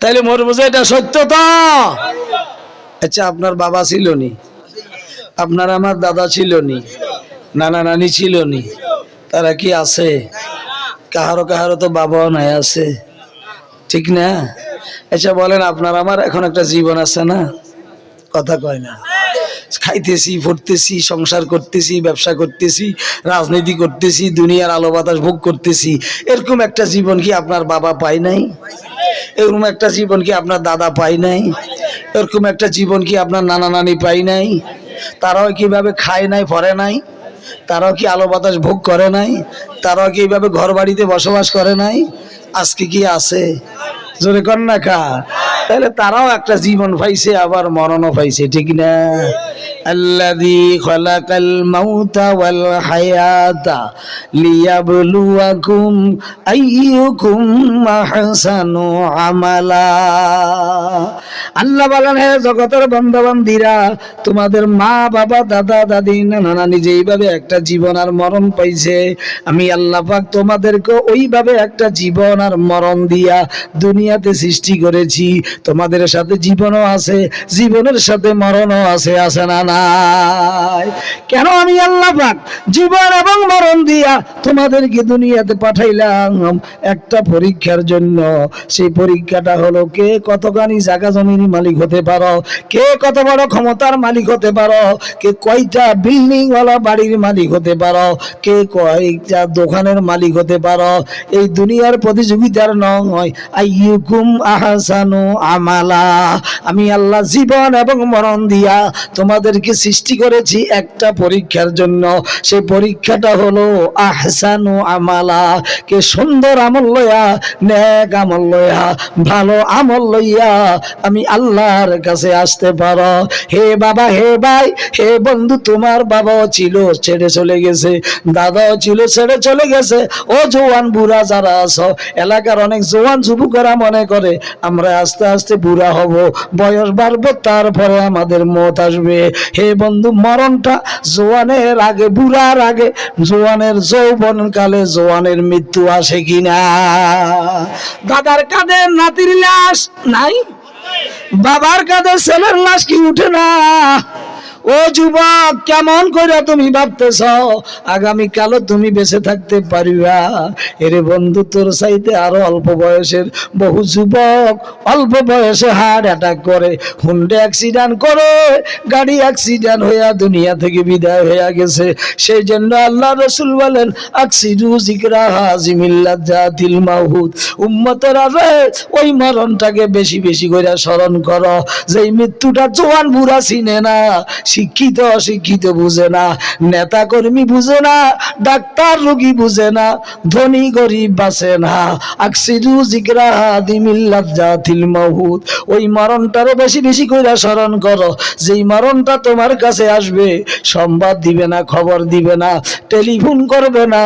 তাইলে মোর বুঝে এটা সত্য তো। আচ্ছা আপনার বাবা ছিল নি আপনার আমার দাদা ছিল নি নানা নানি ছিল নি তারা কি আছে? কাহারো কাহারো তো বাবাও নাই আছে। ঠিক না? আচ্ছা বলেন, আপনার আমার এখন একটা জীবন আছে না? কথা কয় না। খাইতেছি পড়তেছি সংসার করতেছি, ব্যবসা করতেছি, রাজনীতি করতেছি, দুনিয়ার আলো বাতাস ভোগ করতেছি। এরকম একটা জীবন কি আপনার বাবা পায় নাই? এরকম একটা জীবন কি আপনার দাদা পাই নাই? এরকম একটা জীবন কি আপনার নানা নানি পাই নাই? তারাও কীভাবে খায় নাই পরে নাই? তারাও কি আলো বাতাস ভোগ করে নাই? তারাও কি এইভাবে ঘর বাড়িতে বসবাস করে নাই? আজকে কি আছে? জোরে না খা। তাহলে তারাও একটা জীবন পাইছে, আবার মরণও পাইছে, ঠিক না? আল্লাযী মাউতা হায়াতা আমালা। আল্লাহ বলেন, হে জগতের বন্ধবান্ধীরা, তোমাদের মা, বাবা, দাদা, দাদি নানা নানি যেইভাবে একটা জীবন আর মরণ পাইছে। আমি আল্লাহ পাক তোমাদেরকে ওইভাবে একটা জীবন আর মরণ দিয়া দুনিয়াতে সৃষ্টি করেছি। তোমাদের সাথে জীবনও আছে, জীবনের সাথে মরণও আছে আছে না নাই? কেন আমি আল্লাহ পাক জীবন এবং মরণ দিয়া তোমাদেরকে দুনিয়াতে পাঠাইলাম? একটা পরীক্ষার জন্য। সেই পরীক্ষাটা হলো কে? কতখানি জায়গা জমির মালিক হতে পারো। কে কত বড় ক্ষমতার মালিক হতে পারো? কে কয়টা বিল্ডিং ওয়ালা বাড়ির মালিক হতে পারো? কে কয়টা দোকানের মালিক হতে পারো? এই দুনিয়ার প্রতিযোগিতার নয় আইয়ুকুম আহসানু আমালা। আমি আল্লাহ জীবন এবং মরণ দিয়া তোমাদেরকে সৃষ্টি করেছি একটা পরীক্ষার জন্য। সেই পরীক্ষাটা হলো, আহসানু আমালা। কে সুন্দর আমল লইয়া, নেক আমল লয়া ভালো আমল লইয়া। আমি আল্লাহর কাছে আসতে পারো। হে বাবা, হে ভাই, হে বন্ধু, তোমার বাবাও ছিল, ছেড়ে চলে গেছে। দাদাও ছিল, ছেড়ে চলে গেছে। ও জোয়ান, বুড়া যারা আছো, এলাকার অনেক জোয়ান যুবকেরা মনে করে, আমরা আস্তে আস্তে বুড়া হব। বয়স বাড়বো, তারপরে আমাদের মত আসবে। হে বন্ধু, মরণটা জোয়ানের আগে, বুড়ার আগে, জোয়ানের যৌবন কালে জোয়ানের মৃত্যু আসে কিনা? দাদার কাঁধে নাতির লাশ নাই? বাবার কাঁধে ছেলের লাশ কি উঠে না? ও যুবক, কেমন করে তুমি ভাবতেছ? আগামী কালও তুমি বেঁচে থাকতে পারিবা। এরে বন্ধু, তোর চাইতে আরও অল্প বয়সের বহু যুবক অল্প বয়সে হার্ট অ্যাটাক করে। হুন্ডে অ্যাক্সিডেন্ট করে, গাড়ি অ্যাক্সিডেন্ট হইয়া দুনিয়া থেকে বিদায় হইয়া গেছে। সেই জন্য আল্লাহ রসুল বলেন আকসিরু জিকরা হাজিমিল্লাহ জাতিল মাহুদ উম্মতেরা রে ওই মরণটাকে বেশি বেশি করে স্মরণ করো। যেই মৃত্যুটা জোয়ান বুড়া চিনে না শিক্ষিত, অশিক্ষিত বুঝে না। নেতা কর্মী বুঝে না, ডাক্তার রোগী বুঝে না। ধনী গরিব বাসে না। আকসিরু জিকরা হাদিমিল্লাহ জাতিল মাহুদ ওই মরণটারও বেশি বেশি করে স্মরণ করো। যেই মরণটা তোমার কাছে আসবে, সংবাদ দিবে না, খবর দিবে না, টেলিফোন করবে না।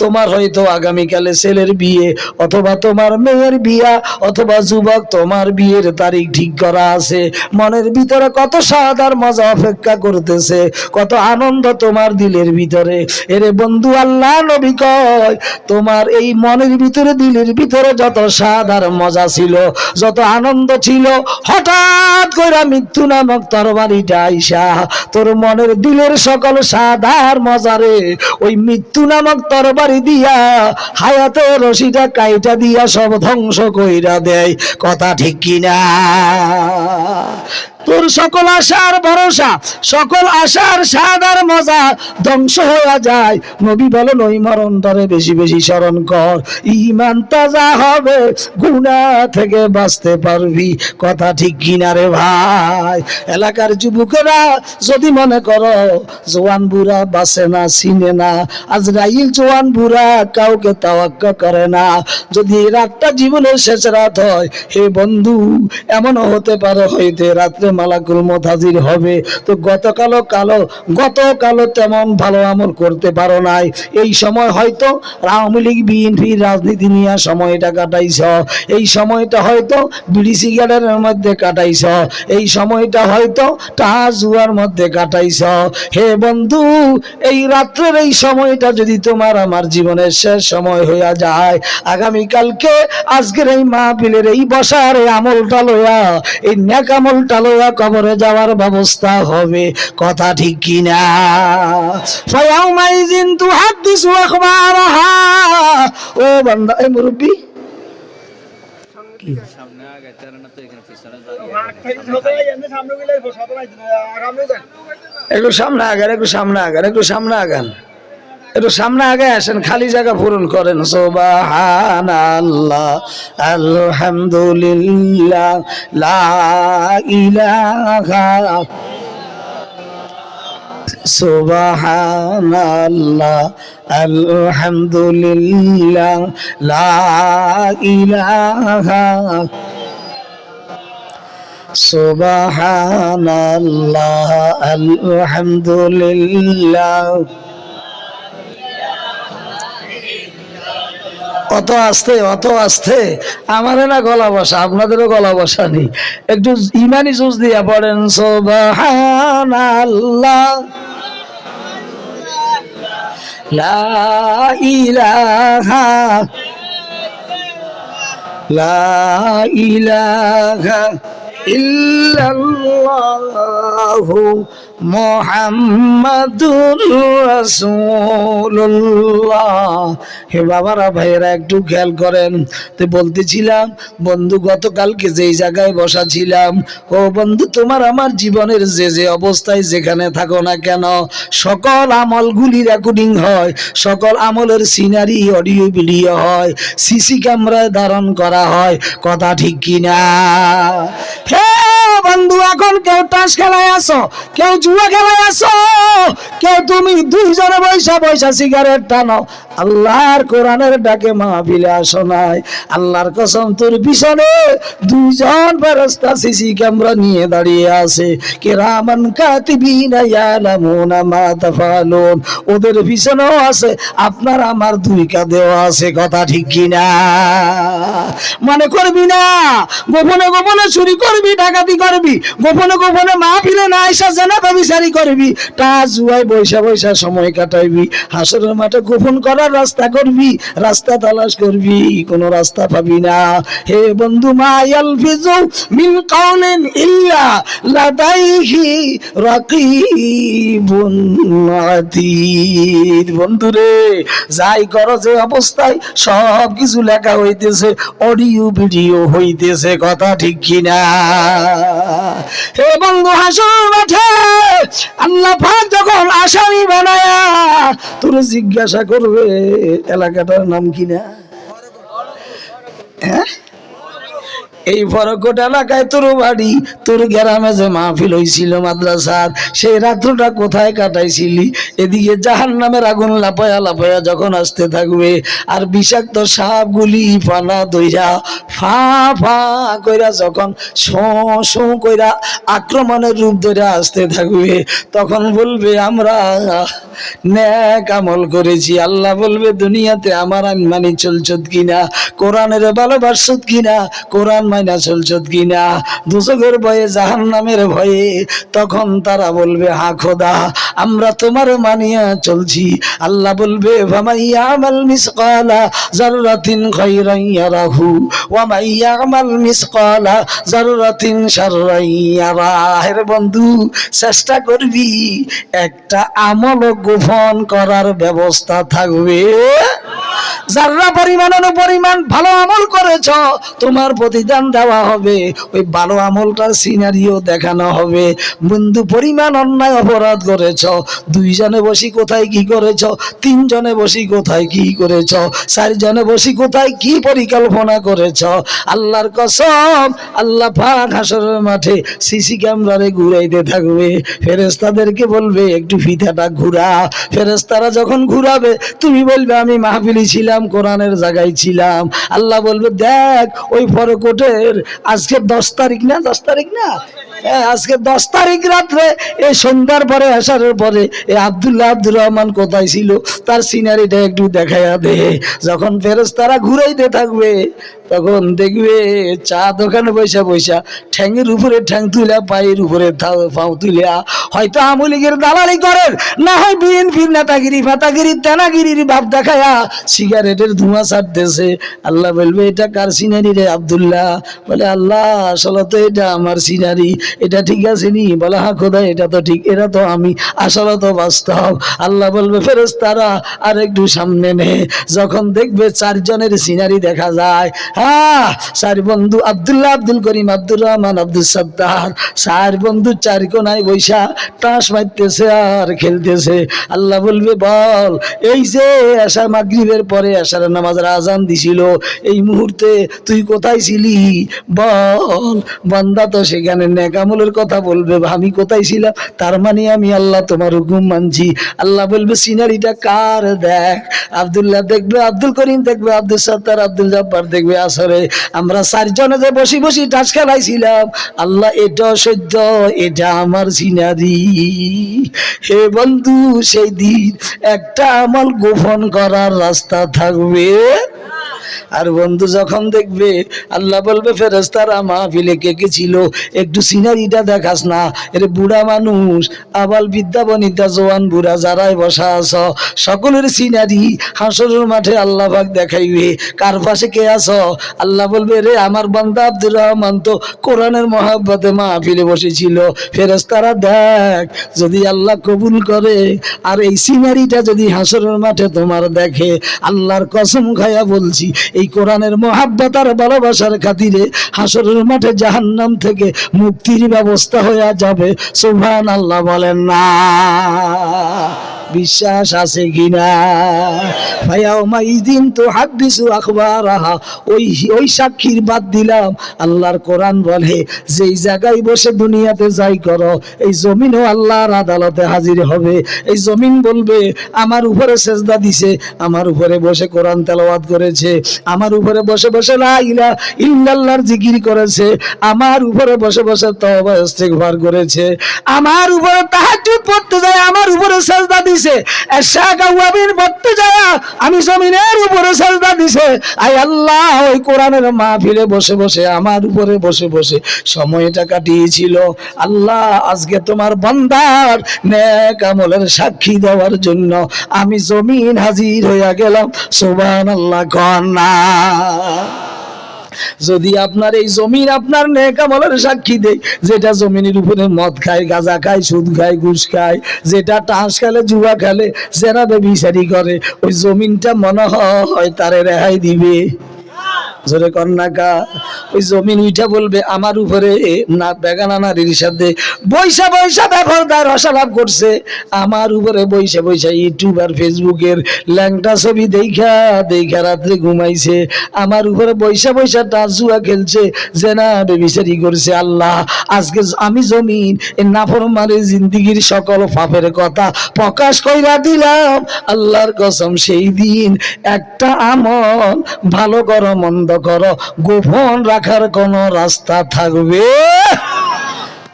তোমার হয়তো আগামীকালে ছেলের বিয়ে, অথবা তোমার মেয়ের বিয়া, অথবা যুবক তোমার বিয়ের তারিখ ঠিক করা আছে। মনের ভিতরে কত স্বাদ আর মজা অপেক্ষা করতেছে, কত আনন্দ তোমার দিলের ভিতরে। এরে বন্ধু আল্লাহ নবী কয়, তোমার এই মনের ভিতরে, দিলের ভিতরে যত স্বাদ আর মজা ছিল, যত আনন্দ ছিল, হঠাৎ করে মৃত্যু নামক তরবারিটা আইসা তোর মনের দিলের সকল স্বাদ আর মজারে ওই মৃত্যু নামক তরবারি দিয়া হায়াতে রশিটা কাইটা দিয়া সব ধ্বংস কইরা দেয়। কথা ঠিক কিনা? তোর সকল আশার ভরসা, সকল আশার স্বাদ আর মজা ধ্বংস হয়ে যায়। নবী বলে ওই মরণ ধরে বেশি বেশি স্মরণ কর। ইমান তাজা হবে গুণা থেকে বাঁচতে পারবি। কথা ঠিক কিনা রে ভাই? এলাকার যুবকেরা যদি মনে করো, জোয়ান বুড়া বাসে না, চিনে না আজ আজরাইল জোয়ান বুড়া কাউকে তাওয়াক্কা করে না। যদি রাতটা জীবনের শেষ রাত হয়, হে বন্ধু, এমনও হতে পারে হইতে রাত্রে মালাকুল মত হাজির হবে। তো গতকালও কালো গতকালও তেমন ভালো আমল করতে পারো নাই। এই সময় হয়তো আওয়ামী লীগ বিএনপির রাজনীতি নিয়ে সময়টা কাটাইছ। এই সময়টা হয়তো বিড়ি সিগারেটের মধ্যে কাটাইছ। এই সময়টা হয়তো টাহা জুয়ার মধ্যে কাটাইছ। হে বন্ধু, এই রাত্রের এই সময়টা যদি তোমার আমার জীবনের শেষ সময় হইয়া যায়, আগামীকালকে আজকের এই মাহফিলের এই বসার এই আমলটা লইয়া, এই ন্যাক আমলটা লইয়া কবরে যাওয়ার ব্যবস্থা হবে। কথা ঠিক কিনা? ফায়াউমাইজিন তুহাদ্দিসু আখবারাহা। ও বান্দা এই মুরব্বি। সামনে আগে না তো এখানে পিছনে একটু সামনে আগান একটু সামনে আগান একটু সামনে আগান। একটু সামনে আগে আসেন, খালি জায়গা পূরণ করেন। আলহামদুলিল্লাহ, লা ইলাহা। আল্লাহ আলহামদুলিল্লাহ, লা ইলাহা। আল্লাহ আলহামদুলিল্লাহ। অত আস্তে অত আস্তে। আমারও না গলা বসা, আপনাদেরও গলা বসা নেই একটু ইমানি জুজ দিয়া পড়েন সোবাহান আল্লাহ লা ইলাহা মোহাম্মদুর হে বাবারা, ভাইয়েরা, একটু খেয়াল করেন। তো বলতেছিলাম, বন্ধু, গতকালকে যেই জায়গায় বসা ছিলাম ও বন্ধু, তোমার আমার জীবনের যে যে অবস্থায় যেখানে থাকো না কেন, সকল আমলগুলি রেকর্ডিং হয়, সকল আমলের সিনারি অডিও ভিডিও হয় সিসি ক্যামেরায় ধারণ করা হয়, কথা ঠিক কিনা? হে বন্ধু, এখন কেউ টাস খেলায় আসো কেউ জুয়া খেলায় আসো কেউ তুমি দুইজনে বৈশা বৈশা সিগারেট টানো। আল্লাহর কোরআনের ডাকে মাহফিলে আসো নাই। আল্লাহর কসম, তোর পিছনে দুইজন ফেরেশতা সিসি ক্যামেরা নিয়ে দাঁড়িয়ে আছে। কে রামান কাতিবিনা ইয়ালামুনা মা তাফালুন। ওদের পিছনেও আছে, আপনার আমার দুই কাঁধেও আছে, কথা ঠিক কিনা? মনে করবি না? গোপনে গোপনে চুরি করবি, ডাকাতি করবি গোপনে গোপনে মাহফিলে না আইসা জেনা বিচারি করবি। তা জুয়াই বৈশা বৈশা সময় কাটাইবি। হাসরের মাঠে গোপন করার রাস্তা করবি, রাস্তা তালাশ করবি, কোনো রাস্তা পাবি না। হে বন্ধু মা ইয়ালফিজু মিন কাউলিন ইল্লা লাদাইহি রাকিবুন আতীদ বন্ধু রে যাই করো যে অবস্থায় সব কিছু লেখা হইতেছে, অডিও ভিডিও হইতেছে, কথা ঠিক কিনা? হে বন্ধু হাসর আল্লাহ পাক যখন আসামি বানায়া তোর জিজ্ঞাসা করবে, এলাকাটার নাম কিনা হ্যাঁ? এই ফরকট এলাকায় তোর বাড়ি, তোর গ্রামে যে মাহফিল হয়েছিল মাদ্রাসার সেই রাত্রটা কোথায় কাটাইছিলি? এদিকে জাহান নামের আগুন লাফায়া লাফায়া যখন আসতে থাকবে, আর বিষাক্ত সাপগুলি পানা দইরা ফা ফা কইরা যখন শো কইরা আক্রমণের রূপ ধরে আসতে থাকবে, তখন বলবে, আমরা ন্যাক আমল করেছি। আল্লাহ বলবে, দুনিয়াতে আমার আমি মানি চলছত কিনা, কোরআনের ভালোবাসত কিনা, কোরআন মাইনা চলছত কিনা দুচকের ভয়ে জাহান নামের ভয়ে, তখন তারা বলবে, হা খোদা, আমরা তোমার মানিয়া চলছি। আল্লাহ বলবে বন্ধু, চেষ্টা করবি, একটা আমল গোপন করার ব্যবস্থা থাকবে। যারা পরিমাণ পরিমাণ ভালো আমল করেছ, তোমার প্রতিদান দেওয়া হবে। ওই ভালো আমলটার সিনারিও দেখানো হবে। বন্ধু, পরিমাণ অন্যায় অপরাধ করেছ। দুইজনে বসি কোথায় কি করেছ? তিনজনে বসি কোথায় কি করেছ? চারজনে বসি কোথায় কি পরিকল্পনা করেছ? আল্লাহর কসম, আল্লাহ পাক হাসরের মাঠে সিসি ক্যামেরারে ঘুরাইতে থাকবে। ফেরেস্তাদেরকে বলবে, একটু ফিতাটা ঘুরা। ফেরেস্তারা যখন ঘুরাবে, তুমি বলবে, আমি মাহফিলি ছিলাম। কোরআনের জায়গায় ছিলাম। আল্লাহ বলবে, দেখ, ওই ফরকোটের, আজকে দশ তারিখ না, দশ তারিখ না? আজকে দশ তারিখ রাত্রে এই সন্ধ্যার পরে, আসারের পরে এই আবদুল্লাহ আব্দুর রহমান কোথায় ছিল? তার সিনারিটা একটু দেখাইয়া দে। যখন ফেরস তারা ঘুরাইতে থাকবে, তখন দেখবে চা দোকানে বৈশা বৈশা ঠ্যাংয়ের উপরে ঠ্যাং তুলে পায়ের উপরে পাও তুলে হয়তো আমলিগের দালালি করেন, না হয় বিএনপির নেতাগিরি, ফাতাগিরি, তেনাগিরির ভাব দেখায়া সিগারেটের ধোঁয়া ছাড়তেছে। আল্লাহ বলবে, এটা কার সিনারি রে আবদুল্লাহ? বলে, আল্লাহ, আসলে তো এটা আমার সিনারি। এটা ঠিক আছে নি? বলে হা খোদা এটা তো ঠিক এটা তো আমি আসলে তো বাস্তব। আল্লাহ বলবে ফেরস তারা আর একটু সামনে নে। যখন দেখবে চারজনের সিনারি দেখা যায় হ্যাঁ চার বন্ধু, আব্দুল্লাহ, আব্দুল করিম, আব্দুর রহমান, আব্দুল সত্তার, চার বন্ধু চার কোনায় বৈশা টাস মারতেছে আর খেলতেছে। আল্লাহ বলবে, বল, এই যে আশা মাগরিবের পরে আশার নামাজের আজান দিছিল, এই মুহূর্তে তুই কোথায় ছিলি? বল, বান্দা তো সেখানে নেকামলের কথা বলবে, আমি কোথায় ছিলাম? তার মানে আমি আল্লাহ তোমার হুকুম মানছি। আল্লাহ বলবে, সিনারিটা কার? দেখ। আব্দুল্লাহ দেখবে, আব্দুল করিম দেখবে, আব্দুল সত্তার, আব্দুল জব্বার দেখবে আসরে। আমরা চারজনে যে বসি বসি টাচ খেলাইছিলাম। আল্লাহ, এটা সহ্য এটা আমার সিনারি। হে বন্ধু, সেই দিন একটা আমল গোপন করার রাস্তা থাকবে। আর বন্ধু যখন দেখবে, আল্লাহ বলবে ফেরেস্তারা মাহফিলে কে কে ছিল? একটু সিনারিটা দেখাস না। এর বুড়া মানুষ, আবাল বিদ্যা বনিতা, জোয়ান বুড়া যারাই বসা আছ, সকলের সিনারি হাসরের মাঠে আল্লাহ পাক দেখাইবে। কার পাশে কে আছ? আল্লাহ বলবে, রে আমার বান্দা আব্দুর রহমান তো কোরআনের মহাব্বতে মাহফিলে বসেছিল। ফেরেস্তারা দেখ, যদি আল্লাহ কবুল করে, আর এই সিনারিটা যদি হাসরের মাঠে তোমার দেখে, আল্লাহর কসম খায়া বলছি এই কোরআনের মহাব্বত আর ভালোবাসার খাতিরে হাসরের মাঠে জাহান্নাম থেকে মুক্তির ব্যবস্থা হয়ে যাবে। সুভান আল্লাহ বলেন না। বিশ্বাস আছে কিনা? ফায়াউমাইদিন তো হাদিসু আখবারাহা। ওই ওই সাক্ষীর বাদ দিলাম। আল্লাহর কোরআন বলে, যেই জায়গায় বসে দুনিয়াতে যাই করো, এই জমিনও আল্লাহর আদালতে হাজির হবে। এই জমিন বলবে, আমার উপরে সেজদা দিছে, আমার উপরে বসে কোরআন তেলাওয়াত করেছে, আমার উপরে বসে বসে লা ইলা ইল্লাল্লাহর জিকির করেছে, আমার উপরে বসে বসে তওবা ইস্তিগফার করেছে, আমার উপরে তাহাজ্জুদ পড়তে যায়, আমার উপরে সেজদা দিছে। পড়তে যায়, আমি জমিনের উপরে সেজদা দিছে। আই আল্লাহ, ওই কোরআনের মাহফিলে বসে বসে, আমার উপরে বসে বসে সময়টা কাটিয়েছিল। আল্লাহ, আজকে তোমার বান্দার নেক আমলের সাক্ষী দেওয়ার জন্য আমি জমিন হাজির হইয়া গেলাম। সুবহান আল্লাহ কন্যা যদি আপনার এই জমিন আপনার নেকামলের সাক্ষী দেয়, যেটা জমিনের উপরে মদ খায়, গাঁজা খায়, সুদ খায়, ঘুষ খায়, যেটা টাঁস খেলে, জুয়া খেলে জেনাবে বিচারি করে, ওই জমিনটা মনে হয় তারে রেহাই দিবে। জোরে কন্যাকা ওই জমিন উইটা বলবে, আমার উপরে না, বেগানা নারীর সাথে। বৈশা বৈশা, ব্যবহার রসালাপ করছে। আমার উপরে বৈশা বৈশা ইউটিউব আর ফেসবুকের ল্যাংটা ছবি দেখা দেখা রাত্রে ঘুমাইছে। আমার উপরে বৈশা বৈশা, টাচুয়া খেলছে। যে না বেবিচারি করছে, আল্লাহ, আজকে আমি জমিন এই নাফরমানের জিন্দিগির সকল পাপের কথা প্রকাশ কইরা দিলাম। আল্লাহর কসম, সেই দিন একটা আমল, ভালো করো, মন্দ করো গোপন রাখার কোনো রাস্তা থাকবে?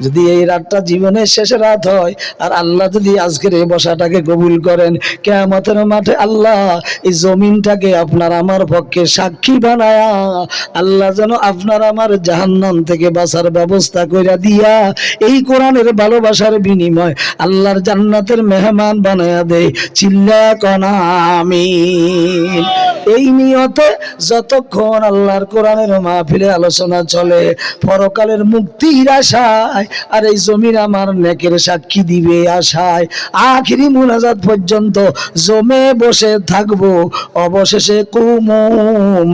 যদি এই রাতটা জীবনের শেষ রাত হয়, আর আল্লাহ যদি আজকের এই বসাটাকে কবুল করেন, কেয়ামতের মাঠে আল্লাহ এই জমিনটাকে আপনার আমার পক্ষে সাক্ষী বানায়া, আল্লাহ যেন আপনার আমার জাহান্নাম থেকে বাঁচার ব্যবস্থা কইরা দিয়া, এই কোরআনের ভালোবাসার বিনিময় আল্লাহর জান্নাতের মেহমান বানায়া দেয়। চিল্লা কনা, আমিন। এই নিয়তে যতক্ষণ আল্লাহর কোরআনের মাহফিলে আলোচনা চলে, পরকালের মুক্তির আশায় আর এই জমিন আমার নেকের সাক্ষী দিবে আশায়। আখিরি মুনাজাত পর্যন্ত জমে বসে থাকব। অবশেষে কুমু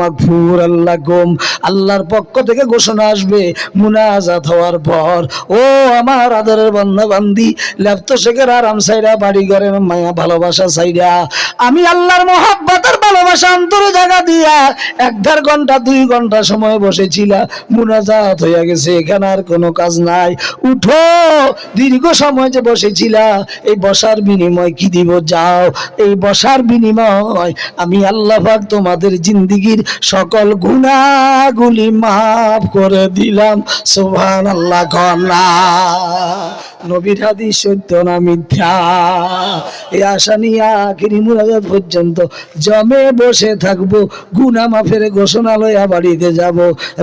মাগফুর আল্লাহ কুম। আল্লাহর পক্ষ থেকে ঘোষণা আসবে মুনাজাত হওয়ার পর। ও আমার আদরের বান্ধা বান্দি ল্যাপ্ত শেখের আরাম সাইরা বাড়ি ঘরের মায়া ভালোবাসা সাইরা। আমি আল্লাহর মহাব্বতের শান্তর জায়গা দিয়া এক দেড় ঘণ্টা, দুই ঘণ্টা সময় বসেছিলা। মুনাজাত হইয়া গেছে, এখানে আর কোনো কাজ নাই। উঠো, দীর্ঘ সময় যে বসেছিলা, এই বসার বিনিময় কি দিব যাও? এই বসার বিনিময় আমি আল্লাহ পাক তোমাদের জিন্দিগির সকল গুণাগুলি মাফ করে দিলাম। সুবহান আল্লাহ কন্যা নবীর হাদিস সত্য না মিথ্যা? এই আশা নিয়ে পর্যন্ত জমে বসে থাকব গুনা মাফের ঘোষণালয়া বাড়িতে যাব।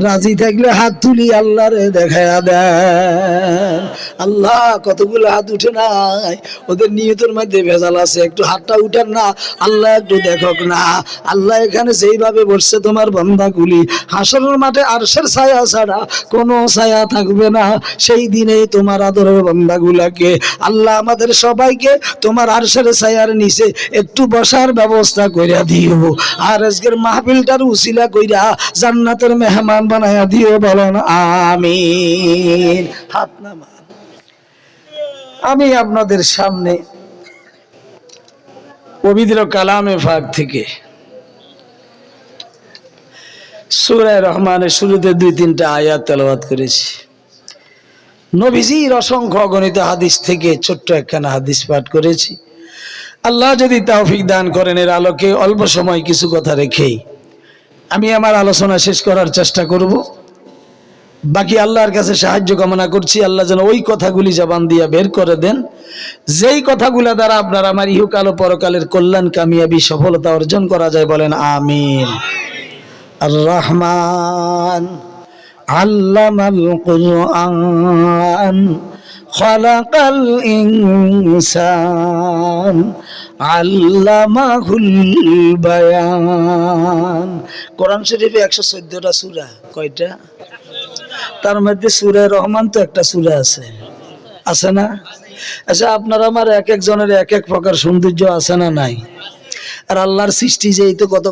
রাজি থাকলে হাত তুলি আল্লাহরে দেখায়া দেন। আল্লাহ, কতগুলো হাত উঠে নাই। ওদের নিয়তের মধ্যে ভেজাল আছে। একটু হাতটা উঠান না, আল্লাহ একটু দেখক না। আল্লাহ এখানে যেইভাবে বসছে তোমার বান্দাগুলি হাসরের মাঠে আরশের ছায়া ছাড়া কোনো ছায়া থাকবে না। সেই দিনে তোমার আদরের বান্দাগুলাকে আল্লাহ আমাদের সবাইকে তোমার আরশের ছায়ার নিচে একটু বসার ব্যবস্থা করে দিও। আর আজকের মাহফিলটার উসিলা কইরা জান্নাতের মেহমান বানায়া দিও বলেন, আমিন। হাত আমি আপনাদের সামনে পবিত্র কালামে ফাঁক থেকে সুরায় রহমানের শুরুতে দুই তিনটা আয়াত তেলাওয়াত করেছি। নবীজির অসংখ্য অগণিত হাদিস থেকে ছোট্ট একখানা হাদিস পাঠ করেছি। আল্লাহ যদি তৌফিক দান করেন, এর আলোকে অল্প সময় কিছু কথা রেখেই আমি আমার আলোচনা শেষ করার চেষ্টা করব। বাকি আল্লাহর কাছে সাহায্য কামনা করছি, আল্লাহ যেন ওই কথাগুলি জবান দিয়া বের করে দেন। যেই কথাগুলা দ্বারা আপনার আমার ইহকাল ও পরকালের কল্যাণ, কামিয়াবি, সফলতা অর্জন করা যায় বলেন, আমিন। আর রহমান, আল্লামাল খলাকাল ইনসান, আল্লামাহুল বায়ান। কোরআন শরীফে একশো চোদ্দটা সূরা, কয়টা? তার মধ্যে সুরে রহমান তো একটা সুরে আছে। আছে না? আচ্ছা আপনার আমার এক একজনের এক এক প্রকার সৌন্দর্য আছে না নাই? আর আল্লাহর সৃষ্টি যে এই তো কত